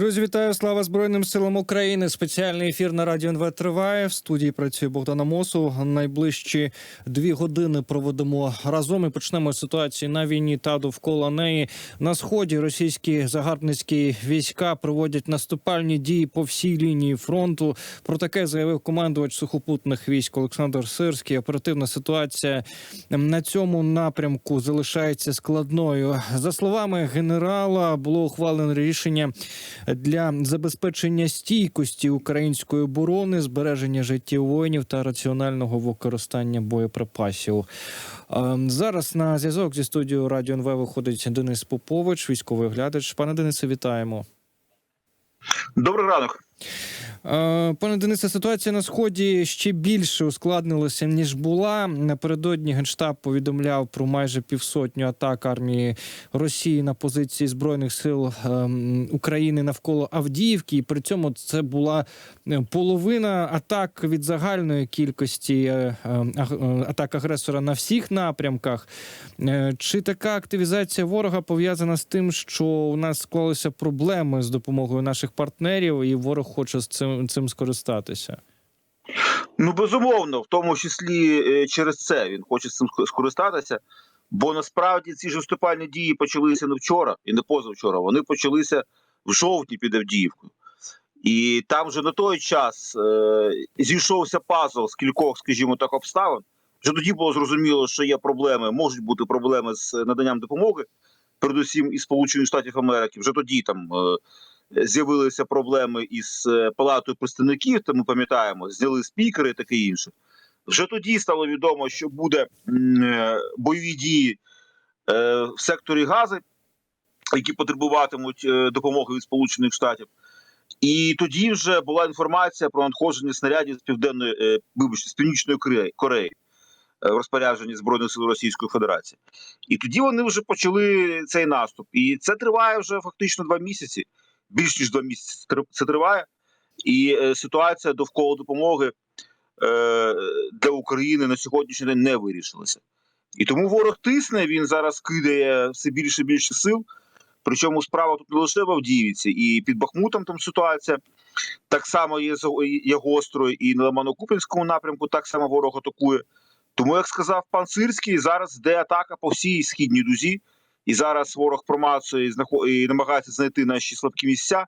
Андрей. Друзі, вітаю! Слава Збройним силам України! Спеціальний ефір на радіо НВ триває. В студії працює Богдана Мосу. Найближчі дві години проведемо разом і почнемо з ситуації на війні та довкола неї. На сході російські загарбницькі війська проводять наступальні дії по всій лінії фронту. Про таке заявив командувач сухопутних військ Олександр Сирський. Оперативна ситуація на цьому напрямку залишається складною. За словами генерала, було ухвалено рішення для забезпечення стійкості української оборони, збереження життів воїнів та раціонального використання боєприпасів. Е, Зараз на зв'язок зі студією Радіо НВ виходить Денис Попович, військовий оглядач. Пане Денисе, вітаємо. Добрий ранок. Е, Пане Денисе, ситуація на сході ще більше ускладнилася ніж була. Напередодні генштаб повідомляв про майже півсотню атак армії Росії на позиції збройних сил ем, України навколо Авдіївки. І при цьому це була е, половина атак від загальної кількості е, е, аг- е, атак агресора на всіх напрямках. Чи така активізація ворога пов'язана з тим, що у нас склалися проблеми з допомогою наших партнерів, і ворог хоче з цим, цим скористатися? Ну безумовно, в тому числі е, через це він хоче цим скористатися. Бо насправді ці ж наступальні дії почалися не вчора і не позавчора. Вони почалися в жовтні під Авдіївкою. І там вже на той час е, зійшовся пазл з кількох, скажімо так, обставин. Вже тоді було зрозуміло, що є проблеми, можуть бути проблеми з наданням допомоги, передусім із Сполучених Штатів Америки. Вже тоді там е, з'явилися проблеми із е, палатою представників. Та ми пам'ятаємо, зняли спікери і таке інше. Вже тоді стало відомо, що буде е, бойові дії е, в секторі Гази, які потребуватимуть допомоги від Сполучених Штатів. І тоді вже була інформація про надходження снарядів з південної, вибачте, з північної Кореї, в розпорядженні збройних сил Російської Федерації. І тоді вони вже почали цей наступ. І це триває вже фактично два місяці. Більш ніж два місяці це триває. І е, ситуація довкола допомоги е, для України на сьогоднішній день не вирішилася. І тому ворог тисне, він зараз кидає все більше і більше сил. Причому справа тут не лише в Авдіївці, і під Бахмутом там ситуація так само є, є гострою, і на Лимано-Купінському напрямку так само ворог атакує. Тому, як сказав пан Сирський, зараз йде атака по всій східній дузі, і зараз ворог промацує і, знахо- і намагається знайти наші слабкі місця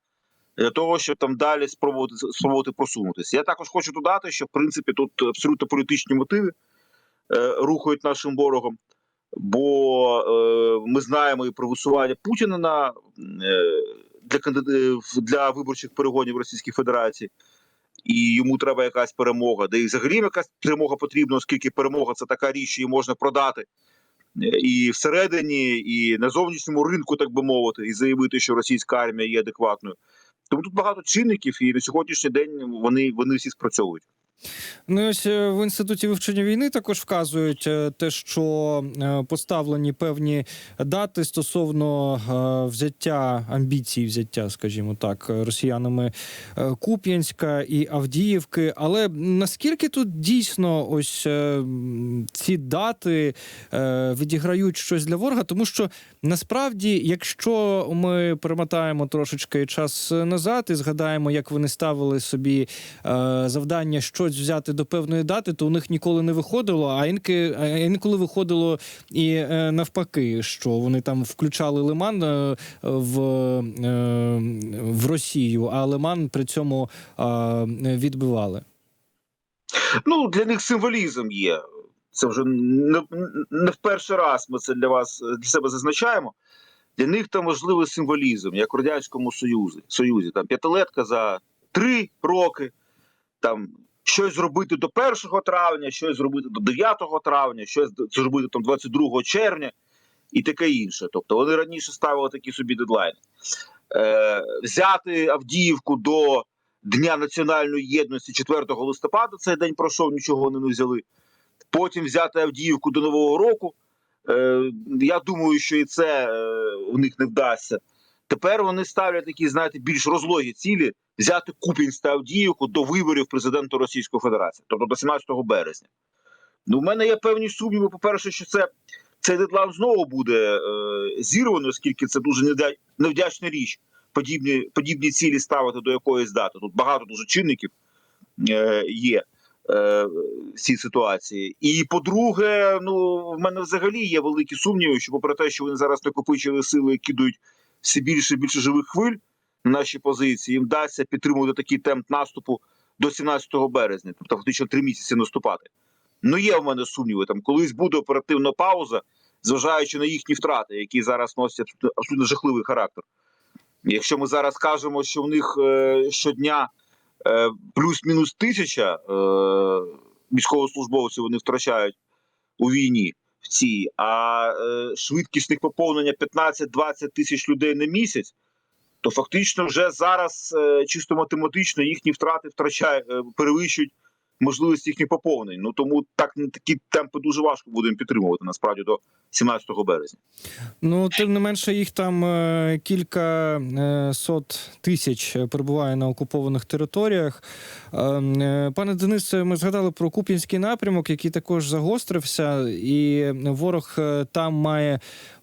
для того, щоб там далі спробувати спробувати просунутися. Я також хочу додати, що в принципі тут абсолютно політичні мотиви е, рухають нашим ворогом, бо е, ми знаємо і про висування Путіна на е, для кандид- для виборчих перегонів Російській Федерації. І йому треба якась перемога, де і взагалі якась перемога потрібна, оскільки перемога це така річ, її можна продати е, і всередині, і на зовнішньому ринку, так би мовити, і заявити, що російська армія є адекватною. Тому тут багато чинників, і на сьогоднішній день вони, вони всі спрацьовують. Ну ось е, в інституті вивчення війни також вказують е, те, що е, поставлені певні дати стосовно взяття амбіцій, взяття, скажімо так, росіянами Куп'янська і Авдіївки. Але наскільки тут дійсно ось ці дати відіграють щось для ворога? Тому що насправді, якщо ми перемотаємо трошечки час назад і згадаємо, як вони ставили собі завдання щось взяти до певної дати, то у них ніколи не виходило. А інки інколи виходило і е, навпаки, що вони там включали лиман е, в, е, в Росію, а лиман при цьому відбивали. Ну, для них символізм є. Це вже не, не в перший раз ми це для вас для себе зазначаємо. Для них там важливий символізм, як в Радянському Союзі. Союзі. Там п'ятилетка за три роки, там щось зробити до 1 травня, щось зробити до 9 травня, щось зробити там 22 червня і таке інше. Тобто вони раніше ставили такі собі дедлайни. Е, взяти Авдіївку до Дня національної єдності 4 листопада, цей день пройшов, нічого вони не взяли. Потім взяти Авдіївку до Нового року. Е, я думаю, що і це е, у них не вдасться. Тепер вони ставлять такі, знаєте, більш розлогі цілі взяти Купінськ та Авдіївку до виборів президента Російської Федерації, тобто до 17 березня. Ну, в мене є певні сумніви. По-перше, що це цей дедлайн знову буде е, зірвано, оскільки це дуже невдячна річ подібні, подібні цілі ставити до якоїсь дати. Тут багато дуже чинників е, є е, в цій ситуації. І по-друге, ну в мене взагалі є великі сумніви, що попри те, що вони зараз накопичили сили і кидають все більше і більше живих хвиль наші позиції, їм вдасться підтримувати такий темп наступу до 17 березня, тобто фактично три місяці наступати. Ну є в мене сумніви. Там колись буде оперативна пауза, зважаючи на їхні втрати, які зараз носять абсолютно, жахливий характер. Якщо ми зараз кажемо, що в них е, щодня е, плюс-мінус тисяча е, військовослужбовців вони втрачають у війні в цій, а е, швидкісних поповнення 15-20 тисяч людей на місяць, то фактично вже зараз е, чисто математично їхні втрати втрачають, е, перевищують можливість їхніх поповнень. Ну тому так такі темпи дуже важко будемо підтримувати насправді до 17 березня. Ну, тим не менше, їх там е, кілька сот тисяч перебуває на окупованих територіях. Е, е, Пане Денисе, ми згадали про Куп'янський напрямок, який також загострився, і ворог там має.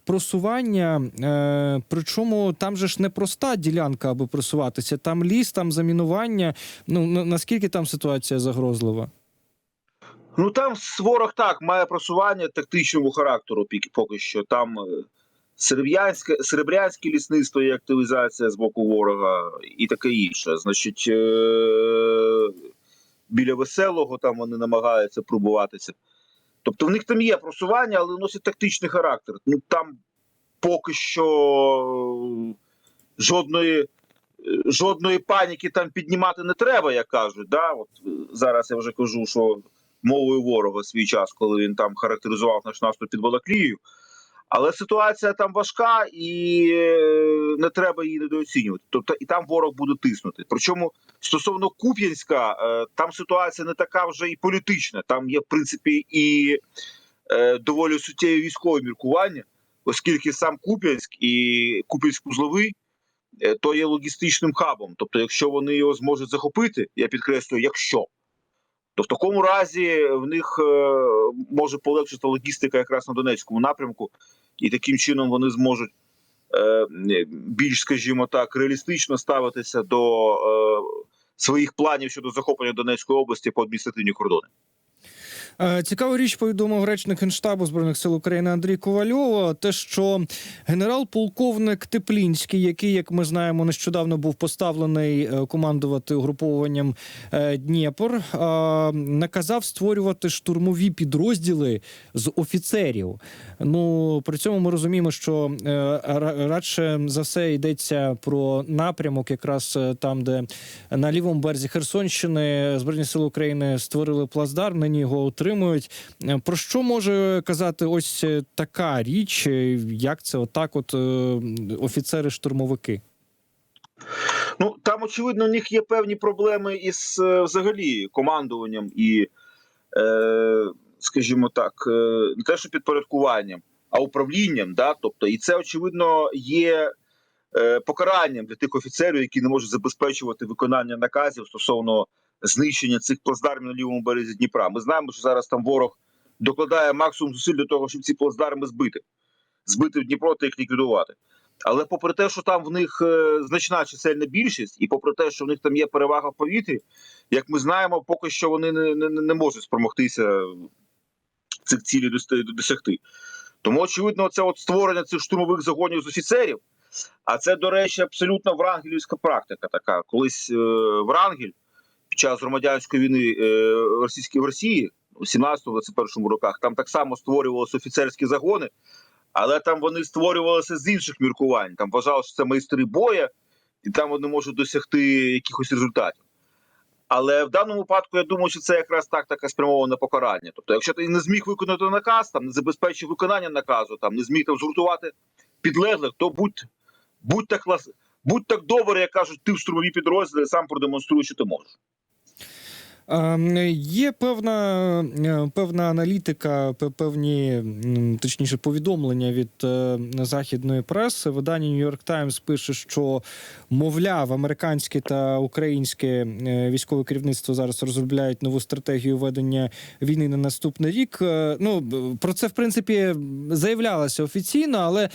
Просування, е, причому там же ж не проста ділянка, аби просуватися. Там ліс, там замінування. Ну наскільки там ситуація загрозлива? Ну там ворог так має просування тактичного характеру. Поки що там е, серебрянське серебрянське лісництво і активізація з боку ворога, і таке інше. Значить, е- біля веселого там вони намагаються пробуватися. Тобто в них там є просування, але носить тактичний характер. Ну там поки що е, жодної. е, Жодної паніки там піднімати не треба, як кажуть. Да? От е, зараз я вже кажу, що мовою ворога свій час, коли він там характеризував наш наступ під Балаклією. Але ситуація там важка і е, не треба її недооцінювати. Тобто і там ворог буде тиснути. Причому стосовно Куп'янська, е, там ситуація не така вже і політична. Там є, в принципі, і е, доволі суттєві військові міркування, оскільки сам Куп'янськ і Куп'янськ-Узловий е, то є логістичним хабом. Тобто, якщо вони його зможуть захопити, я підкреслюю, якщо то в такому разі в них е, може полегшити логістика якраз на Донецькому напрямку, і таким чином вони зможуть е, більш, скажімо так, реалістично ставитися до е, своїх планів щодо захоплення Донецької області по адміністративні кордони. Е, Цікаву річ повідомив речник генштабу збройних сил України Андрій Ковальов. Те, що генерал-полковник Теплінський, який, як ми знаємо, нещодавно був поставлений е, командувати угруповуванням е, Дніпр, наказав створювати штурмові підрозділи з офіцерів. Ну при цьому ми розуміємо, що радше за все йдеться про напрямок, якраз там, де на лівому березі Херсонщини збройні сили України створили плацдарм, нині його утримують. Е, Про що може казати ось е, така річ? е, Як це отак, от офіцери-штурмовики? Ну там очевидно, у них є певні проблеми із взагалі командуванням і, е, скажімо так, не те, що підпорядкуванням, а управлінням. Да? Тобто, і це очевидно є покаранням для тих офіцерів, які не можуть забезпечувати виконання наказів стосовно знищення цих плацдармів на лівому березі Дніпра. Ми знаємо, що зараз там ворог докладає максимум зусиль для того, щоб ці плацдарми збити, збити в Дніпро та їх ліквідувати. Але попри те, що там в них е, значна чисельна більшість, і попри те, що в них там є перевага в повітрі, як ми знаємо, поки що вони не, не, не можуть спромогтися цих цілей досягти. Тому, очевидно, це от створення цих штурмових загонів з офіцерів. А це, до речі, абсолютно врангелівська практика така. Колись е, Врангель час громадянської війни е, російської в Росії у 17-21 роках там так само створювалися офіцерські загони, але там вони створювалися з інших міркувань. Там вважали, що це майстри боя, і там вони можуть досягти якихось результатів. Але в даному випадку я думаю, що це якраз тактика спрямована покарання. Тобто, якщо ти не зміг виконати наказ, там не забезпечив виконання наказу, там не зміг там згуртувати підлеглих, то будь, будь так будь так добре, як кажуть, ти в штурмові підрозділи сам продемонструй, що ти можеш. Ем, Є певна, е, певна аналітика, пе- певні, точніше, повідомлення від е, західної преси. Видання New York Times пише, що мовляв, американське та українське е, військове керівництво зараз розробляють нову стратегію ведення війни на наступний рік. Ну про це в принципі заявлялося офіційно, але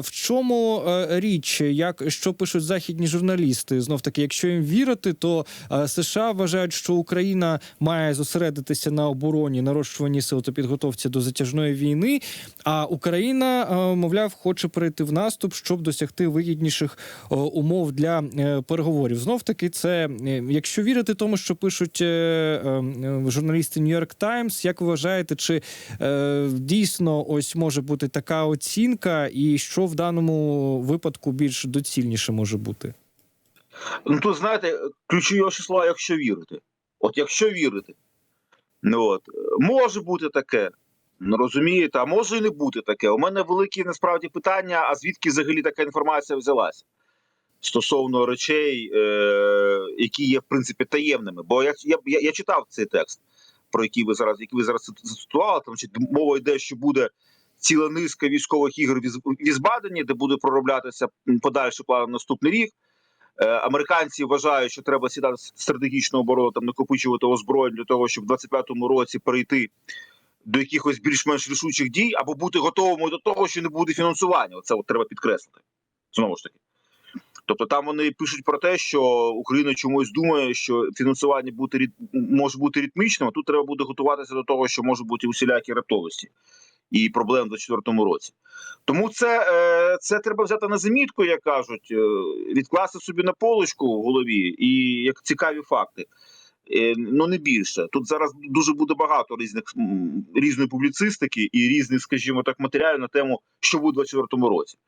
в чому річ, як що пишуть західні журналісти? Знов таки, якщо їм вірити, то США вважають, що Україна має зосередитися на обороні, нарощуванні сил та підготовці до затяжної війни. А Україна, е, мовляв, хоче перейти в наступ, щоб досягти вигідніших е, умов для е, переговорів. Знов таки, це якщо вірити тому, що пишуть журналісти York Times, як ви вважаєте, чи дійсно ось може бути така оцінка, і що в даному випадку більш доцільніше може бути? Ну тут знаєте, ключові числа, якщо вірити. От якщо вірити, ну от може бути таке. Ну розумієте, а може і не бути таке. У мене великі насправді питання: а звідки взагалі така інформація взялася стосовно речей, е, які є в принципі таємними. Бо я, я, я, читав цей текст, про який ви зараз, який ви зараз зацитували, там значить, мова йде, що буде ціла низка військових ігор в Віз- Візбадені, де буде пророблятися подальший план на наступний рік. Е, Американці вважають, що треба сідати стратегічну оборону, там накопичувати озброєнь для того, щоб в 25-му році перейти до якихось більш-менш рішучих дій, або бути готовими до того, що не буде фінансування. От треба підкреслити. Знову ж таки. Тобто там вони пишуть про те, що Україна чомусь думає, що фінансування рит- може бути ритмічним, а тут треба буде готуватися до того, що можуть бути усілякі раптовості і проблем в 24-му році. Тому це, е, це треба взяти на замітку, як кажуть, е, відкласти собі на полочку в голові і як цікаві факти. Е, Ну не більше. Тут зараз дуже буде багато різних різної публіцистики і різних, скажімо так, матеріалів на тему, що буде в 24-му році.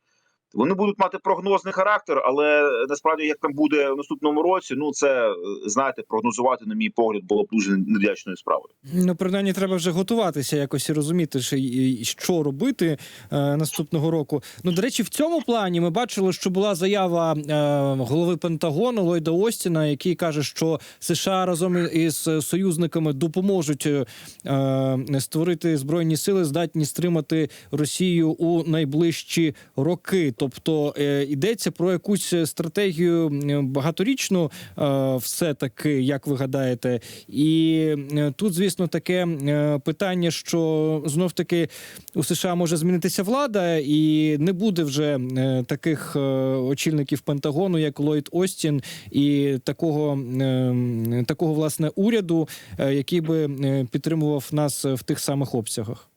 Вони будуть мати прогнозний характер, але насправді як там буде в наступному році, ну це е, знаєте, прогнозувати, на мій погляд, було б дуже невдячною справою. Ну, принаймні, треба вже готуватися якось і розуміти, що, робити е, наступного року. Ну, до речі, в цьому плані ми бачили, що була заява е, голови Пентагону Ллойда Остіна, який каже, що США разом із союзниками допоможуть е, е, створити збройні сили, здатні стримати Росію у найближчі роки. Тобто е, йдеться про якусь стратегію е, багаторічну, е, все таки, як ви гадаєте, і тут, звісно, таке питання, що знов таки у США може змінитися влада, і не буде вже таких очільників Пентагону, як Ллойд Остін, і такого, такого власне уряду, який би підтримував нас в тих самих обсягах.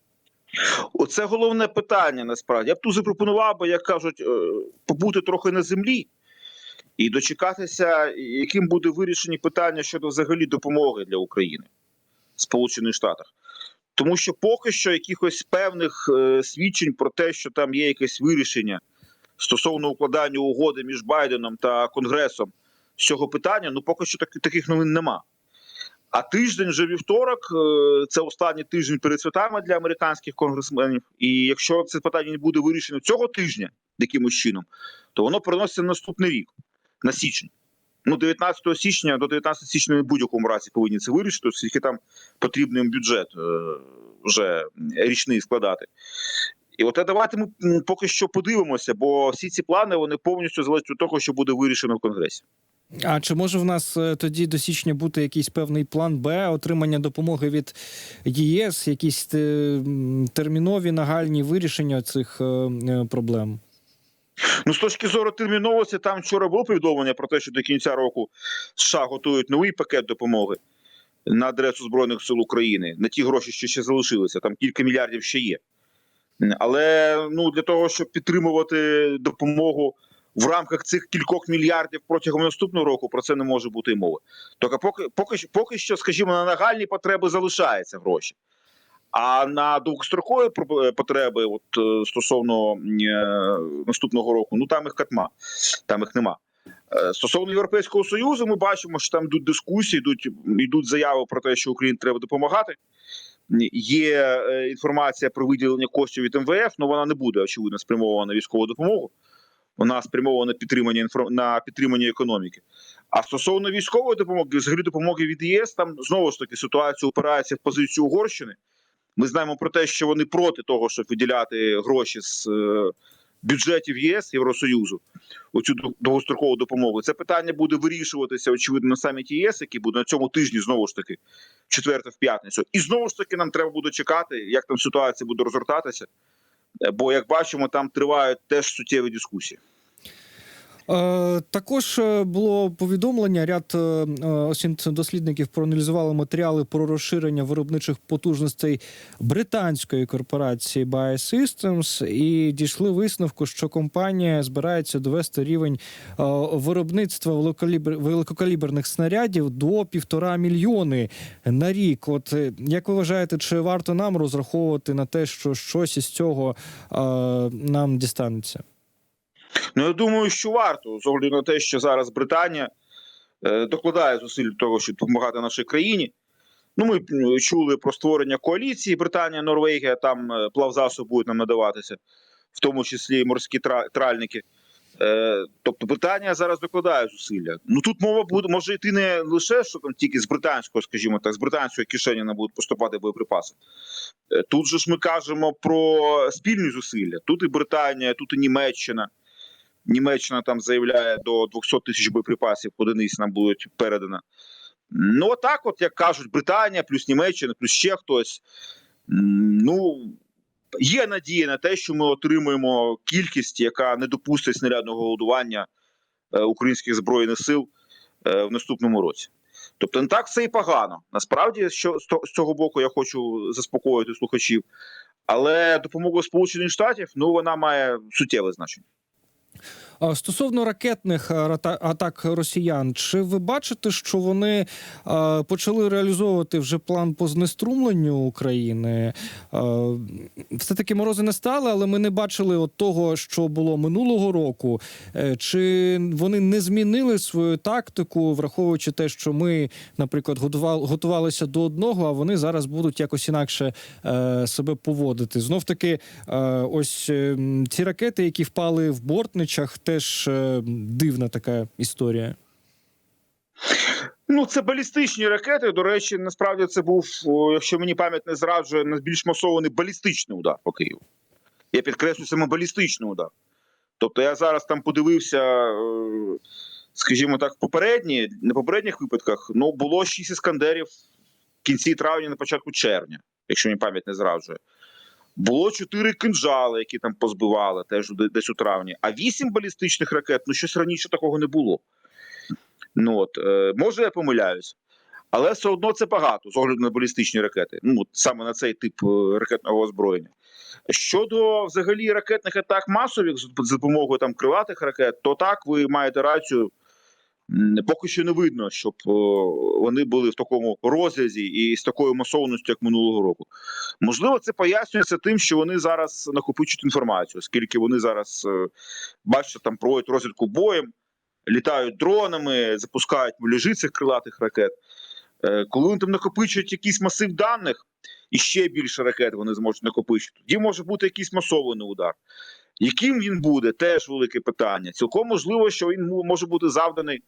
Оце головне питання. Насправді я б тут запропонував би, як кажуть, е, побути трохи на землі і дочекатися, яким буде вирішені питання щодо взагалі допомоги для України в Сполучених Штатах. Тому що поки що якихось певних е, свідчень про те, що там є якесь вирішення стосовно укладання угоди між Байденом та Конгресом з цього питання, ну поки що так, таких новин нема. А тиждень вже вівторок е, це останній тиждень перед святами для американських конгресменів. І якщо це питання не буде вирішено цього тижня якимось чином, то воно переноситься на наступний рік, на січень. Ну, 19 січня до 19 січня в будь-якому разі повинні це вирішити, оскільки там потрібний бюджет е, вже річний складати. І от давайте ми поки що подивимося, бо всі ці плани вони повністю залежать від того, що буде вирішено в Конгресі. А чи може в нас е, тоді до січня бути якийсь певний план Б, отримання допомоги від ЄС, якісь е, термінові нагальні вирішення цих е, проблем? Ну, з точки зору терміновості, там вчора було повідомлення про те, що до кінця року США готують новий пакет допомоги на адресу Збройних сил України на ті гроші, що ще залишилися. Там кілька мільярдів ще є. Але ну для того, щоб підтримувати допомогу в рамках цих кількох мільярдів протягом наступного року, про це не може бути й мови. Тобто, поки поки поки що, скажімо, на нагальні потреби залишаються гроші. А на довгострокові про- потреби, от е, стосовно е, наступного року, ну там їх катма, там їх нема. Е, Стосовно Європейського Союзу, ми бачимо, що там йдуть дискусії, йдуть, йдуть заяви про те, що Україні треба допомагати. Є е, інформація про виділення коштів від МВФ, але вона не буде очевидно спрямована на військову допомогу. Вона спрямована на підтримання на підтримання економіки. А стосовно військової допомоги, взагалі допомоги від ЄС, там знову ж таки ситуація опирається в позицію Угорщини. Ми знаємо про те, що вони проти того, щоб виділяти гроші з е, бюджетів ЄС Євросоюзу у цю довгострокову допомогу. Це питання буде вирішуватися, очевидно, на саміті ЄС, який буде на цьому тижні знову ж таки, в четверте, в п'ятницю. І знову ж таки нам треба буде чекати, як там ситуація буде розгортатися. Бо, як бачимо, там тривають теж суттєві дискусії. Е, Також е, було повідомлення. Ряд е, дослідників проаналізували матеріали про розширення виробничих потужностей британської корпорації Biosystems і дійшли висновку, що компанія збирається довести рівень виробництва великокаліберних снарядів до півтора мільйони на рік. От як ви вважаєте, чи варто нам розраховувати на те, що щось із цього нам дістанеться? Ну, я думаю, що варто з огляду на те, що зараз Британія е, докладає зусиль того, щоб допомагати нашій країні. Ну, ми чули про створення коаліції Британія, Норвегія, там е, плавзасоби будуть нам надаватися, в тому числі і морські тральники. Е, тобто Британія зараз докладає зусилля. Ну тут мова буде може йти не лише що там тільки з британського, скажімо так, з британської кишені нам будуть поступати боєприпаси. Е, Тут же ж ми кажемо про спільні зусилля. Тут і Британія, тут і Німеччина. Німеччина там заявляє до 200 тисяч боєприпасів одиниць нам будуть передано. Ну, так, от як кажуть, Британія, плюс Німеччина, плюс ще хтось. Ну, є надія на те, що ми отримаємо кількість, яка не допустить снарядного голодування е, українських збройних сил е, в наступному році. Тобто не так все і погано. Насправді, що з цього боку я хочу заспокоїти слухачів. Але допомога Сполучених Штатів ну вона має суттєве значення. Стосовно ракетних е, атак росіян, чи ви бачите, що вони е, почали реалізовувати вже план по знеструмленню України? Все таки морози не стали, але ми не бачили от того, що було минулого року. Е, Чи вони не змінили свою тактику, враховуючи те, що ми, наприклад, готували, готувалися до одного, а вони зараз будуть якось інакше е, себе поводити? Знов таки, е, ось е, ці ракети, які впали в бортничах, теж е, дивна така історія. Ну, це балістичні ракети. До речі, насправді це був, якщо мені пам'ять не зраджує, найбільш масований балістичний удар по Києву. Я підкреслю саме балістичний удар. Тобто я зараз там подивився, е, скажімо так, попередні, на попередніх випадках, ну було 6 іскандерів в кінці травня, на початку червня, якщо мені пам'ять не зраджує. Було чотири кинжали, які там позбивали теж десь у травні. А вісім балістичних ракет, ну щось раніше такого не було. Ну от е, може я помиляюсь, але все одно це багато з огляду на балістичні ракети. Ну от саме на цей тип е, ракетного озброєння. Щодо взагалі ракетних атак масових з допомогою там крилатих ракет, то так ви маєте рацію. Поки що не видно, щоб вони були в такому розрязі і з такою масовністю, як минулого року. Можливо, це пояснюється тим, що вони зараз накопичують інформацію, оскільки вони зараз е, бачите, там проводять розвідку боєм, літають дронами, запускають муляжі цих крилатих ракет. Е, Коли вони там накопичують якийсь масив даних, і ще більше ракет вони зможуть накопичити, тоді може бути якийсь масований удар. Яким він буде, теж велике питання. Цілком можливо, що він може бути завданий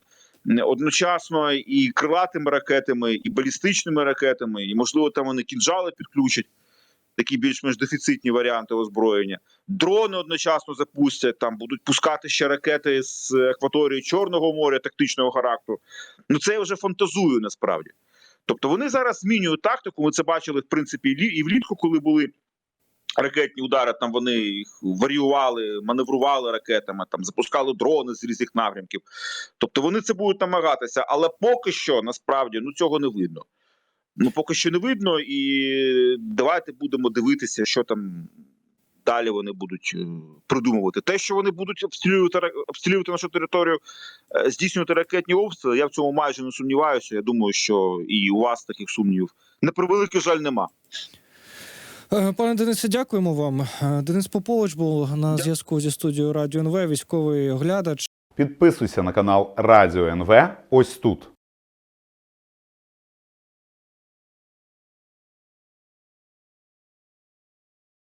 одночасно і крилатими ракетами, і балістичними ракетами, і можливо там вони кінжали підключать. Такі більш-менш дефіцитні варіанти озброєння. Дрони одночасно запустять, там будуть пускати ще ракети з акваторії Чорного моря тактичного характеру. Ну це я вже фантазую насправді. Тобто вони зараз змінюють тактику. Ми це бачили в принципі і влітку, коли були ракетні удари. Там вони їх варіювали, маневрували ракетами, там запускали дрони з різних напрямків. Тобто вони це будуть намагатися, але поки що насправді ну цього не видно. Ну поки що не видно, і давайте будемо дивитися, що там далі вони будуть е, придумувати. Те, що вони будуть обстрілювати обстрілювати нашу територію, е, здійснювати ракетні обстріли, я в цьому майже не сумніваюся. Я думаю, що і у вас таких сумнівів на превеликий жаль нема. Е, Пане Денисе, дякуємо вам. Е, Денис Попович був на зв'язку зі студією Радіо НВ, військовий оглядач. Підписуйся на канал Радіо НВ ось тут.